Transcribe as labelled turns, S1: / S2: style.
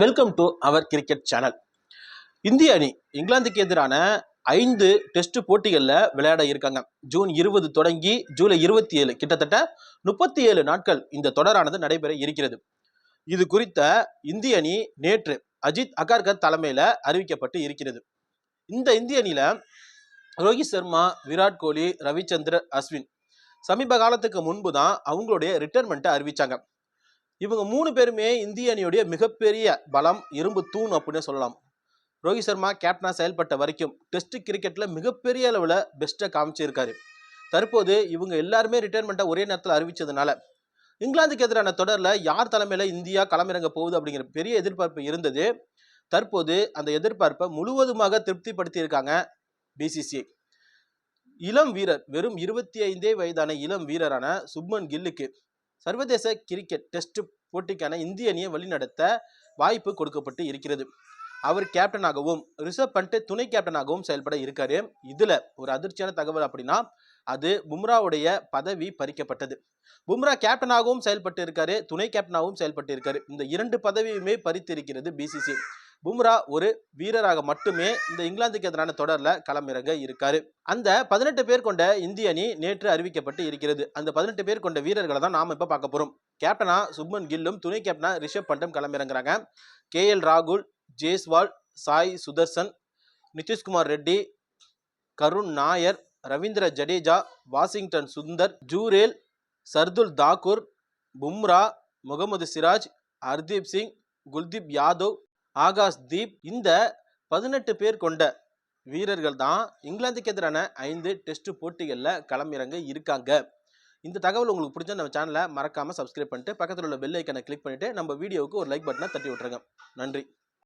S1: Welcome to our cricket channel இந்திய அணி இங்கிலாந்துக்கு எதிரான ஐந்து டெஸ்ட் போட்டிகளில் விளையாட இருக்காங்க. ஜூன் இருபது தொடங்கி ஜூலை இருபத்தி ஏழு கிட்டத்தட்ட முப்பத்தி ஏழு நாட்கள் இந்த தொடரானது நடைபெற இருக்கிறது. இது குறித்த இந்திய அணி நேற்று அஜித் அகார்கர் தலைமையில் அறிவிக்கப்பட்டு இருக்கிறது. இந்த இந்திய அணியில் ரோஹித் சர்மா விராட் கோலி ரவிச்சந்திரன் அஸ்வின் சமீப காலத்துக்கு முன்பு தான் அவங்களுடைய ரிட்டைர்மெண்ட்டை அறிவிச்சாங்க. இவங்க மூணு பேருமே இந்திய அணியுடைய மிகப்பெரிய பலம் இரும்பு தூண் அப்படின்னு சொல்லலாம். ரோஹித் சர்மா கேப்டனாக செயல்பட்ட வரைக்கும் டெஸ்ட் கிரிக்கெட்டில் மிகப்பெரிய அளவில் பெஸ்ட்டை காமிச்சிருக்காரு. தற்போது இவங்க எல்லாருமே ரிட்டைர்மெண்ட்டை ஒரே நேரத்தில் அறிவித்ததுனால இங்கிலாந்துக்கு எதிரான தொடரில் யார் தலைமையில் இந்தியா களமிறங்க போகுது அப்படிங்கிற பெரிய எதிர்பார்ப்பு இருந்தது. தற்போது அந்த எதிர்பார்ப்பை முழுவதுமாக திருப்திப்படுத்தியிருக்காங்க பிசிசிஐ இளம் வீரர் வெறும் இருபத்தி ஐந்தே வயதான இளம் வீரரான சுப்மன் கில்லுக்கு சர்வதேச கிரிக்கெட் டெஸ்ட் போட்டிக்கான இந்திய அணியை வழிநடத்த வாய்ப்பு கொடுக்கப்பட்டு இருக்கிறது. அவர் கேப்டனாகவும் ரிஷப் பண்ட் துணை கேப்டனாகவும் செயல்பட இருக்காரு. இதுல ஒரு அதிர்ச்சியான தகவல் அப்படின்னா அது பும்ராவுடைய பதவி பறிக்கப்பட்டது. பும்ரா கேப்டனாகவும் செயல்பட்டு இருக்காரு துணை கேப்டனாகவும் செயல்பட்டு இருக்காரு. இந்த இரண்டு பதவியுமே பறித்திருக்கிறது பிசிசி பும்ரா ஒரு வீரராக மட்டுமே இந்த இங்கிலாந்துக்கு எதிரான தொடரில் களமிறங்க இருக்காரு. அந்த பதினெட்டு பேர் கொண்ட இந்திய அணி நேற்று அறிவிக்கப்பட்டு இருக்கிறது. அந்த பதினெட்டு பேர் கொண்ட வீரர்களை தான் நாம் இப்போ பார்க்க போகிறோம் கேப்டனா சுப்மன் கில்லும் துணை கேப்டனா ரிஷப் பண்டும் களமிறங்குறாங்க. கே எல் ராகுல் ஜேஸ்வால் சாய் சுதர்சன் நிதிஷ்குமார் ரெட்டி கருண் நாயர் ரவீந்திர ஜடேஜா வாஷிங்டன் சுந்தர் ஜூரேல் சர்துல் தாக்கூர் பும்ரா முகமது சிராஜ் ஹர்தீப் சிங் குல்தீப் யாதவ் ஆகாஷ் தீப் இந்த பதினெட்டு பேர் கொண்ட வீரர்கள் தான் இங்கிலாந்துக்கு எதிரான ஐந்து டெஸ்ட் போட்டிகளில் களமிறங்க இருக்காங்க. இந்த தகவல் உங்களுக்கு பிடிச்ச நம்ம சேனலை மறக்காமல் சப்ஸ்கிரைப் பண்ணிட்டு பக்கத்தில் உள்ள பெல் ஐக்கனை கிளிக் பண்ணிவிட்டு நம்ம வீடியோவுக்கு ஒரு லைக் பட்டனை தட்டி விட்டுருங்க. நன்றி.